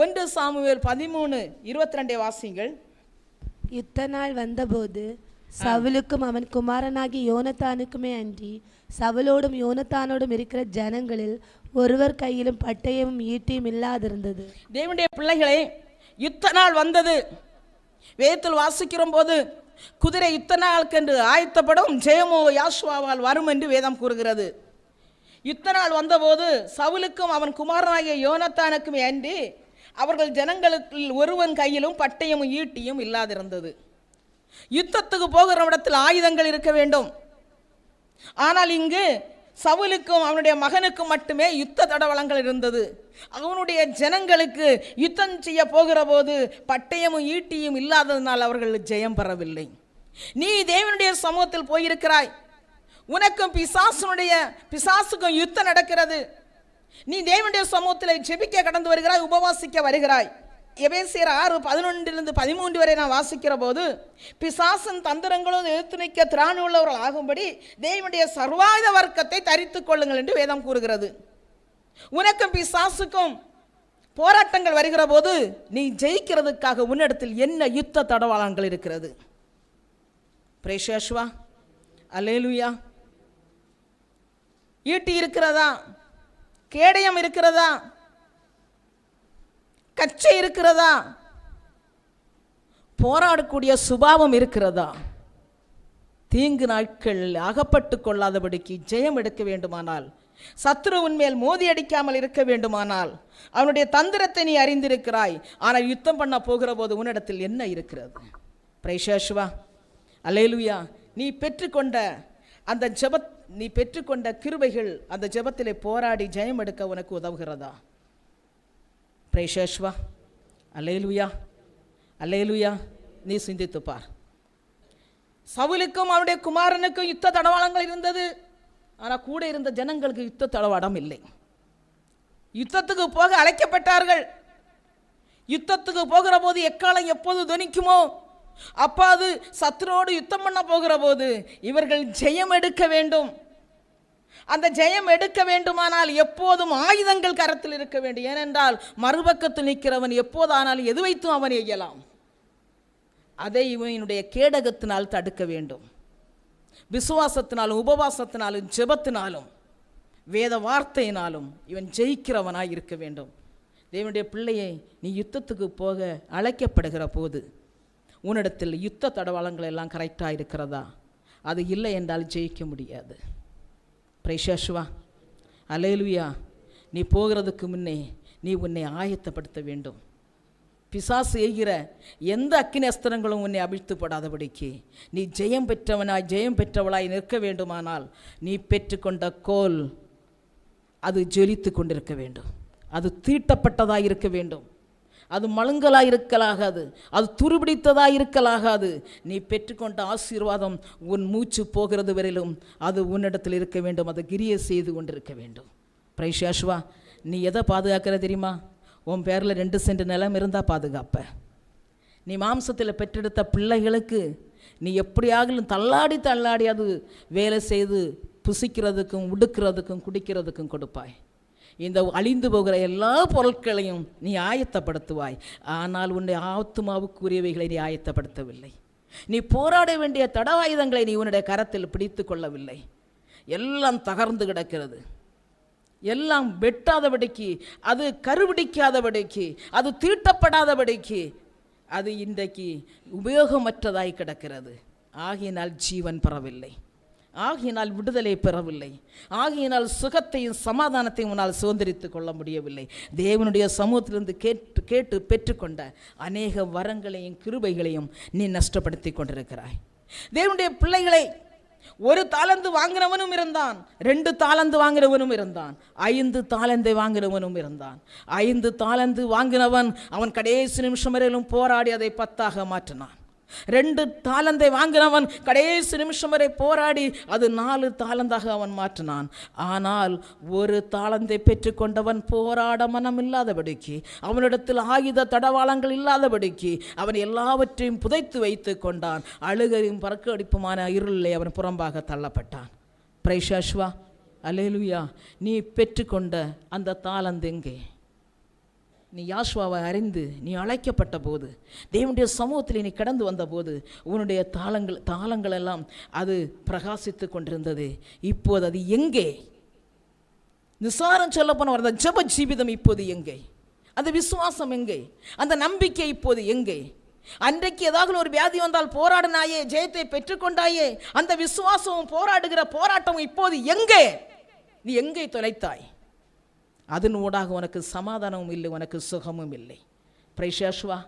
ஒன்று சாமுவேல் பதிமூணு இருபத்தி ரெண்டே வாசிங்கள் யுத்த நாள் வந்தபோது சவுலுக்கும் அவன் குமாரனாகி யோனத்தானுக்குமே அன்றி சவுலோடும் யோனத்தானோடும் இருக்கிற ஜனங்களில் ஒருவர் கையிலும் பட்டயமும் ஈட்டியும் இல்லாதிருந்தது. தேவனுடைய பிள்ளைகளே யுத்த நாள் வந்தது. வேதத்தில் வாசிக்கிற போது குதிரை யுத்த நாளுக்கென்று ஆயத்தப்படும் ஜெயமோ யாசுவாவால் வரும் என்று வேதம் கூறுகிறது. யுத்த நாள் வந்தபோது சவுலுக்கும் அவன் குமாரனாகிய யோனத்தானுக்குமே அன்றி அவர்கள் ஜனங்களுக்கு ஒருவன் கையிலும் பட்டயமும் ஈட்டியும் இல்லாதிருந்தது. யுத்தத்துக்கு போகிற இடத்தில் ஆயுதங்கள் இருக்க வேண்டும். ஆனால் இங்கு சவுலுக்கும் அவனுடைய மகனுக்கும் மட்டுமே யுத்த தடவளங்கள் இருந்தது. அவனுடைய ஜனங்களுக்கு யுத்தம் செய்ய போகிற போது பட்டயமும் ஈட்டியும் இல்லாததனால் அவர்கள் ஜெயம் பெறவில்லை. நீ தேவனுடைய சமூகத்தில் போயிருக்கிறாய். உனக்கும் பிசாசுனுடைய பிசாசுக்கும் யுத்தம் நடக்கிறது. நீ தேவனுடைய சமூகத்தில் ஜெபிக்க கடந்து வருகிறாய் உபவாசிக்க வருகிறாய். எபேசியர் ஆறு பதினொன்றிலிருந்து பதிமூன்று வரை நான் வாசிக்கிற போது பிசாசன் தந்திரங்களும் எதிர்த்து நிற்க திராணி உள்ளவர்கள் ஆகும்படி தேவனுடைய சர்வாயுத வர்க்கத்தை தரித்துக் கொள்ளுங்கள் என்று வேதம் கூறுகிறது. உனக்கும் பிசாசுக்கும் போராட்டங்கள் வருகிற போது நீ ஜெயிக்கிறதுக்காக உன்னிடத்தில் என்ன யுத்த தடவாளங்கள் இருக்கிறது? பிரேஷேஷ்வா அலேலுயா ஈட்டி இருக்கிறதா? கேடயம் இருக்கிறதா? கச்சை இருக்கிறதா? போராடக்கூடிய சுபாவம் இருக்கிறதா? தீங்கு நாட்கள் அகப்பட்டு கொள்ளாதபடிக்கு ஜெயம் எடுக்க வேண்டுமானால் சத்ருவின் மேல் மோதி அடிக்காமல் இருக்க வேண்டுமானால் அவனுடைய தந்திரத்தை நீ அறிந்திருக்கிறாய். ஆனால் யுத்தம் பண்ண போகிற போது உன்னிடத்தில் என்ன இருக்கிறது? பிரைஷாஷுவா அலேலுயா நீ பெற்றுக்கொண்ட அந்த ஜெபத் நீ பெற்றுக்கொண்ட கிருபைகள் அந்த ஜெபத்திலே போராடி ஜெயம் எடுக்க உனக்கு உதவுகிறதா? பிரேஷேஷ்வா அலேலுயா அலேலுயா நீ சிந்தித்து பார். சவுலுக்கும் அவனுடைய குமாரனுக்கும் யுத்த தடவாளங்கள் இருந்தது. ஆனால் கூட இருந்த ஜனங்களுக்கு யுத்த தடவாடம் இல்லை. யுத்தத்துக்கு போக அழைக்கப்பட்டார்கள். யுத்தத்துக்கு போகிற போது எக்காலம் எப்போது துணிக்குமோ? அப்பா அது சத்துரோடு யுத்தம் பண்ண போகிற போது இவர்கள் ஜெயம் எடுக்க வேண்டும். அந்த ஜெயம் எடுக்க வேண்டுமானால் எப்போதும் ஆயுதங்கள் கரத்தில் இருக்க வேண்டும். ஏனென்றால் மறுபக்கத்தில் நிற்கிறவன் எப்போதானாலும் எது வைத்தும் அவன் எய்யலாம். அதை இவனுடைய கேடகத்தினால் தடுக்க வேண்டும். விசுவாசத்தினாலும் உபவாசத்தினாலும் ஜெபத்தினாலும் வேத வார்த்தையினாலும் இவன் ஜெயிக்கிறவனாய் இருக்க வேண்டும். தேவனுடைய பிள்ளையை நீ யுத்தத்துக்கு போக அழைக்கப்படுகிற போது உன்னிடத்தில் யுத்த தடவாளங்கள் எல்லாம் கரெக்டாக இருக்கிறதா? அது இல்லை என்றால் ஜெயிக்க முடியாது. பிரைஷாஷ்வா அலேலுயா நீ போகிறதுக்கு முன்னே நீ உன்னை ஆயத்தப்படுத்த வேண்டும். பிசாசு செய்கிற எந்த அக்கினி அஸ்திரங்களும் உன்னை அவிழ்த்துப்படாதபடிக்கு நீ ஜெயம் பெற்றவனாய் ஜெயம் பெற்றவளாய் நிற்க வேண்டுமானால் நீ பெற்றுக்கொண்ட கோல் அது ஜொலித்து கொண்டிருக்க வேண்டும். அது தீட்டப்பட்டதாக இருக்க வேண்டும். அது மழுங்கலாக இருக்கலாகாது அது துருபிடித்ததாக இருக்கலாகாது நீ பெற்றுக்கொண்ட ஆசீர்வாதம் உன் மூச்சு போகிறது வரையிலும் அது உன்னிடத்தில் இருக்க வேண்டும். அதை கிரிய செய்து கொண்டிருக்க வேண்டும். பிரைஷாஷ்வா நீ எதை பாதுகாக்கிற தெரியுமா? உன் பேரில் ரெண்டு சென்ட் நிலம் இருந்தால் பாதுகாப்ப. நீ மாம்சத்தில் பெற்றெடுத்த பிள்ளைகளுக்கு நீ எப்படியாகலும் தள்ளாடி தள்ளாடி அது வேலை செய்து புசிக்கிறதுக்கும் உடுக்கிறதுக்கும் குடிக்கிறதுக்கும் கொடுப்பாய். இந்த அழிந்து போகிற எல்லா பொருட்களையும் நீ ஆயத்தப்படுத்துவாய். ஆனால் உன்னை ஆத்துமாவுக்குரியவைகளை நீ ஆயத்தப்படுத்தவில்லை. நீ போராட வேண்டிய தடவாயுதங்களை நீ உன்னுடைய கரத்தில் பிடித்து கொள்ளவில்லை. எல்லாம் தகர்ந்து கிடக்கிறது. எல்லாம் வெட்டாதபடிக்கு அது கருபிடிக்காதபடிக்கு அது தீட்டப்படாதபடிக்கு அது இன்றைக்கு உபயோகமற்றதாய் கிடக்கிறது. ஆகினால் ஜீவன் பெறவில்லை ஆகையினால் விடுதலை பெறவில்லை. ஆகையினால் சுகத்தையும் சமாதானத்தையும் உன்னால் சுதந்திரித்து கொள்ள முடியவில்லை. தேவனுடைய சமூகத்திலிருந்து கேட்டு கேட்டு பெற்றுக்கொண்ட அநேக வரங்களையும் கிருபைகளையும் நீ நஷ்டப்படுத்தி கொண்டிருக்கிறாய். தேவனுடைய பிள்ளைகளை ஒரு தாளந்து வாங்கினவனும் இருந்தான் ரெண்டு தாளந்து வாங்கினவனும் இருந்தான் ஐந்து தாளந்தை வாங்கினவனும் இருந்தான். ஐந்து தாளந்து வாங்கினவன் அவன் கடைசி நிமிஷம் வரையிலும் போராடி அதை பத்தாக மாற்றினான். ரெண்டு தாளந்தை வாங்கினவன் கடைசி நிமிஷம் வரை போராடி அது நாலு தாளந்தாக அவன் மாற்றினான். ஆனால் ஒரு தாளந்தை பெற்றுக்கொண்டவன் போராட மனம் இல்லாதபடிக்கு அவனிடத்தில் ஆயுத தடவாளங்கள் இல்லாதபடிக்கு அவன் எல்லாவற்றையும் புதைத்து வைத்து கொண்டான். அழுகையும் பறக்கடிப்புமான இருளிலே அவன் புறம்பாக தள்ளப்பட்டான். பிரைஷாஷ்வா அலேலுயா நீ பெற்றுக்கொண்ட அந்த தாளந்தெங்கே நீ யாஷ்வாவை அறிந்து நீ அழைக்கப்பட்ட போது தேவனுடைய சமூகத்தில் நீ கடந்து வந்தபோது உன்னுடைய தாளங்கள் தாளங்கள் எல்லாம் அது பிரகாசித்து கொண்டிருந்தது. இப்போது அது எங்கே? நிசாரம் சொல்ல போன அந்த ஜப ஜீவிதம் இப்போது எங்கே? அந்த விசுவாசம் எங்கே? அந்த நம்பிக்கை இப்போது எங்கே? அன்றைக்கு ஏதாவது ஒரு வியாதி வந்தால் போராடினாயே ஜெயத்தை பெற்றுக்கொண்டாயே அந்த விசுவாசமும் போராடுகிற போராட்டமும் இப்போது எங்கே? நீ எங்கே தொலைத்தாய் அதன் ஊடாக உனக்கு சமாதானமும் இல்லை உனக்கு சுகமும் இல்லை பிரைஷாஷ்வா